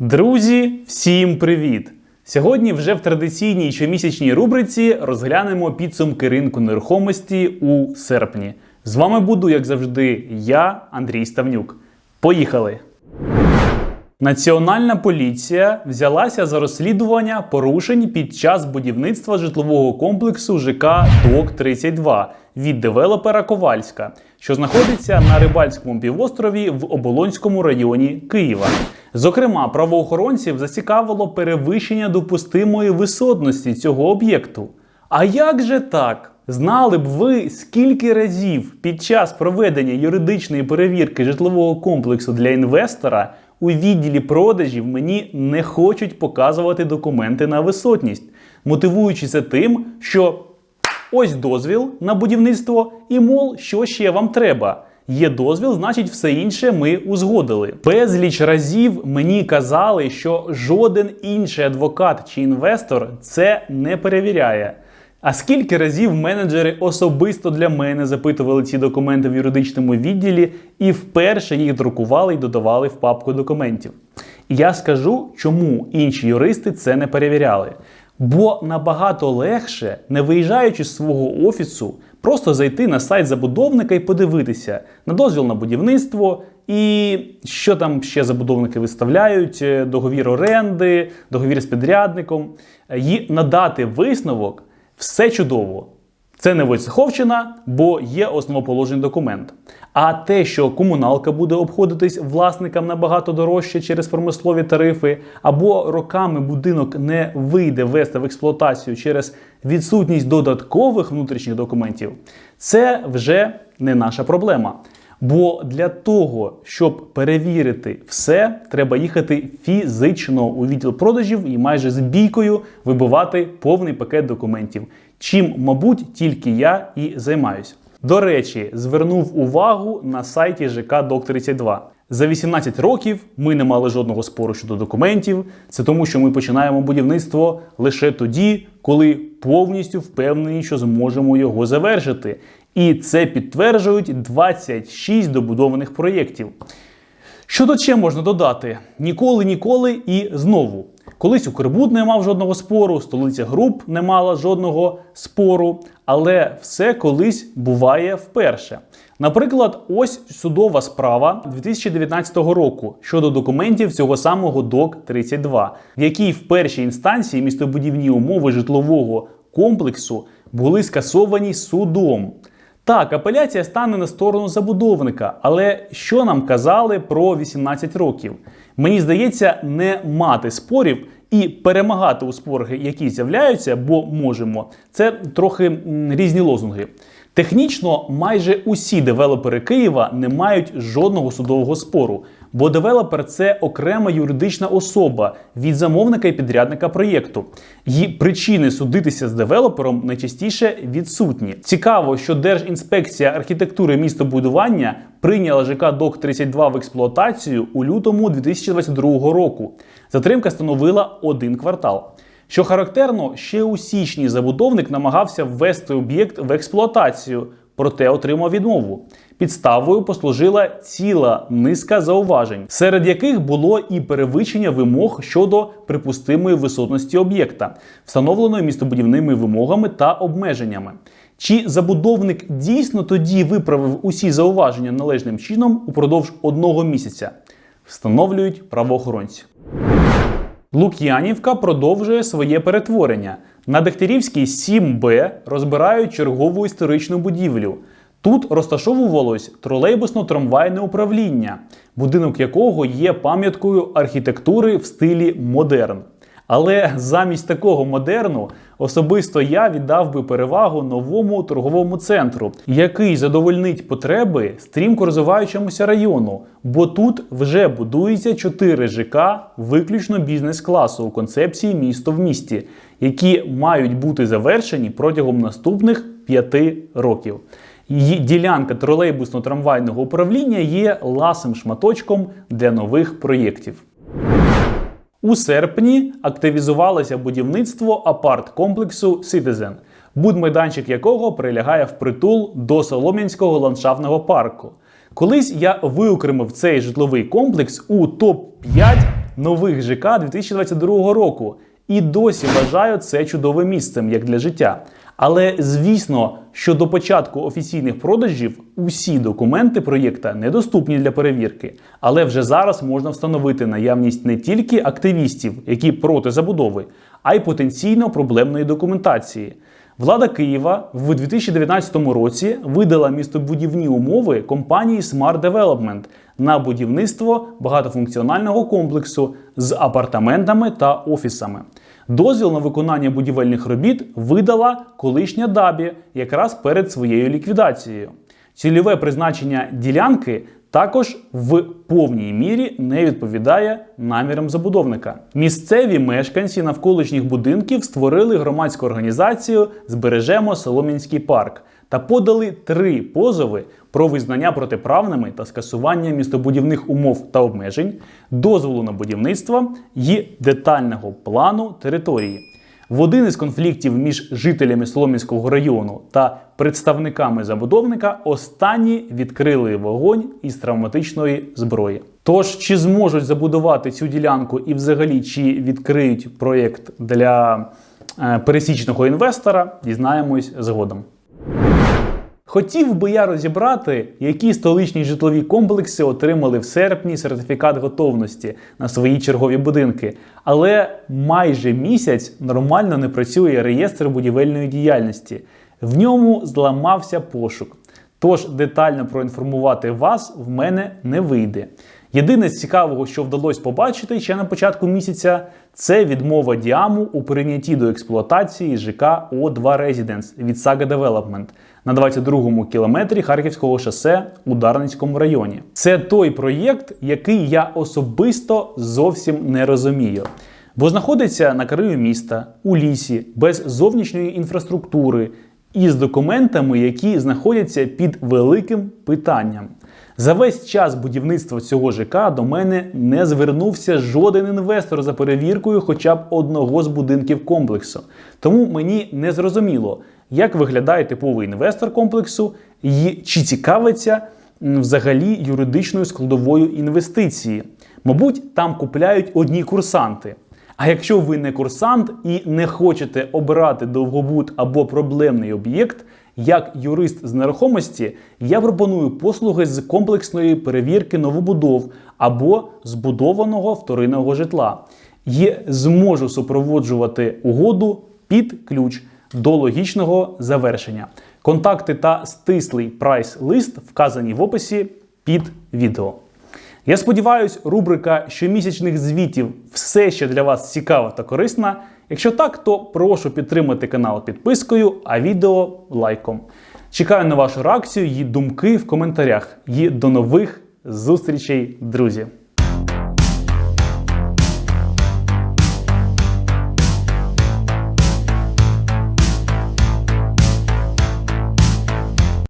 Друзі, всім привіт! Сьогодні вже в традиційній щомісячній рубриці розглянемо підсумки ринку нерухомості у серпні. З вами буду, як завжди, я, Андрій Ставнюк. Поїхали! Національна поліція взялася за розслідування порушень під час будівництва житлового комплексу ЖК ДОК 32 від девелопера Ковальська, що знаходиться на Рибальському півострові в Оболонському районі Києва. Зокрема, правоохоронців зацікавило перевищення допустимої висотності цього об'єкту. А як же так? Знали б ви, скільки разів під час проведення юридичної перевірки житлового комплексу для інвестора у відділі продажів мені не хочуть показувати документи на висотність, мотивуючи це тим, що ось дозвіл на будівництво, і мол, що ще вам треба. Є дозвіл, значить, все інше ми узгодили. Безліч разів мені казали, що жоден інший адвокат чи інвестор це не перевіряє. А скільки разів менеджери особисто для мене запитували ці документи в юридичному відділі і вперше їх друкували і додавали в папку документів? Я скажу, чому інші юристи це не перевіряли. Бо набагато легше, не виїжджаючи з свого офісу, просто зайти на сайт забудовника і подивитися на дозвіл на будівництво і що там ще забудовники виставляють, е, договір оренди, договір з підрядником, е, і надати висновок все чудово. Це не Войцеховщина, бо є основоположний документ. А те, що комуналка буде обходитись власникам набагато дорожче через промислові тарифи, або роками будинок не вийде ввести в експлуатацію через відсутність додаткових внутрішніх документів, це вже не наша проблема. Бо для того, щоб перевірити все, треба їхати фізично у відділ продажів і майже з бійкою вибивати повний пакет документів. Чим, мабуть, тільки я і займаюсь. До речі, звернув увагу на сайті ЖК Док 32. За 18 років ми не мали жодного спору щодо документів. Це тому, що ми починаємо будівництво лише тоді, коли повністю впевнені, що зможемо його завершити. І це підтверджують 26 добудованих проєктів. Що тут ще можна додати? Ніколи, ніколи і знову. Колись Укрбуд не мав жодного спору, столиця груп не мала жодного спору, але все колись буває вперше. Наприклад, ось судова справа 2019 року щодо документів цього самого ДОК 32, в якій в першій інстанції містобудівні умови житлового комплексу були скасовані судом. Так, апеляція стане на сторону забудовника, але що нам казали про 18 років? Мені здається, не мати спорів і перемагати у спорах, які з'являються, бо можемо. Це трохи різні лозунги. Технічно, майже усі девелопери Києва не мають жодного судового спору, бо девелопер це окрема юридична особа від замовника і підрядника проєкту. Її причини судитися з девелопером найчастіше відсутні. Цікаво, що Держінспекція архітектури містобудування прийняла ЖК ДОК 32 в експлуатацію у лютому 2022 року. Затримка становила один квартал. Що характерно, ще у січні забудовник намагався ввести об'єкт в експлуатацію, проте отримав відмову. Підставою послужила ціла низка зауважень, серед яких було і перевищення вимог щодо припустимої висотності об'єкта, встановленої містобудівними вимогами та обмеженнями. Чи забудовник дійсно тоді виправив усі зауваження належним чином упродовж одного місяця? Встановлюють правоохоронці. Лук'янівка продовжує своє перетворення. На Дегтярівській 7Б розбирають чергову історичну будівлю. Тут розташовувалось тролейбусно-трамвайне управління, будинок якого є пам'яткою архітектури в стилі модерн. Але замість такого модерну особисто я віддав би перевагу новому торговому центру, який задовольнить потреби стрімко розвиваючомуся району, бо тут вже будується 4 ЖК виключно бізнес-класу у концепції місто в місті, які мають бути завершені протягом наступних 5 років. Її ділянка тролейбусно-трамвайного управління є ласим шматочком для нових проєктів. У серпні активізувалося будівництво апарт-комплексу Citizen, будмайданчик якого прилягає впритул до Солом'янського ландшафтного парку. Колись я виокремив цей житловий комплекс у топ-5 нових ЖК 2022 року і досі вважаю це чудовим місцем як для життя. Але звісно, що до початку офіційних продажів усі документи проєкта недоступні для перевірки, але вже зараз можна встановити наявність не тільки активістів, які проти забудови, а й потенційно проблемної документації. Влада Києва в 2019 році видала містобудівні умови компанії Smart Development на будівництво багатофункціонального комплексу з апартаментами та офісами. Дозвіл на виконання будівельних робіт видала колишня Дабі якраз перед своєю ліквідацією. Цільове призначення ділянки також в повній мірі не відповідає намірам забудовника. Місцеві мешканці навколишніх будинків створили громадську організацію Збережемо Солом'янський парк та подали три позови про визнання протиправними та скасування містобудівних умов та обмежень, дозволу на будівництво і детального плану території. В один із конфліктів між жителями Солом'янського району та представниками забудовника останні відкрили вогонь із травматичної зброї. Тож, чи зможуть забудувати цю ділянку і взагалі чи відкриють проєкт для е, пересічного інвестора, дізнаємось згодом. Хотів би я розібрати, які столичні житлові комплекси отримали в серпні сертифікат готовності на свої чергові будинки, але майже місяць нормально не працює реєстр будівельної діяльності. В ньому зламався пошук. Тож детально проінформувати вас в мене не вийде. Єдине з цікавого, що вдалося побачити ще на початку місяця, це відмова Діаму у прийнятті до експлуатації ЖК О2 Residence від Saga Development на 22-му кілометрі Харківського шосе у Дарницькому районі. Це той проєкт, який я особисто зовсім не розумію. Бо знаходиться на краю міста, у лісі, без зовнішньої інфраструктури і з документами, які знаходяться під великим питанням. За весь час будівництва цього ЖК до мене не звернувся жоден інвестор за перевіркою хоча б одного з будинків комплексу. Тому мені не зрозуміло, як виглядає типовий інвестор комплексу і чи цікавиться взагалі юридичною складовою інвестиції. Мабуть, там купляють одні курсанти. А якщо ви не курсант і не хочете обирати довгобуд або проблемний об'єкт, як юрист з нерухомості, я пропоную послуги з комплексної перевірки новобудов або збудованого вторинного житла і зможу супроводжувати угоду під ключ до логічного завершення. Контакти та стислий прайс-лист вказані в описі під відео. Я сподіваюся, рубрика щомісячних звітів все ще для вас цікава та корисна. Якщо так, то прошу підтримати канал підпискою, а відео лайком. Чекаю на вашу реакцію і думки в коментарях. І до нових зустрічей, друзі!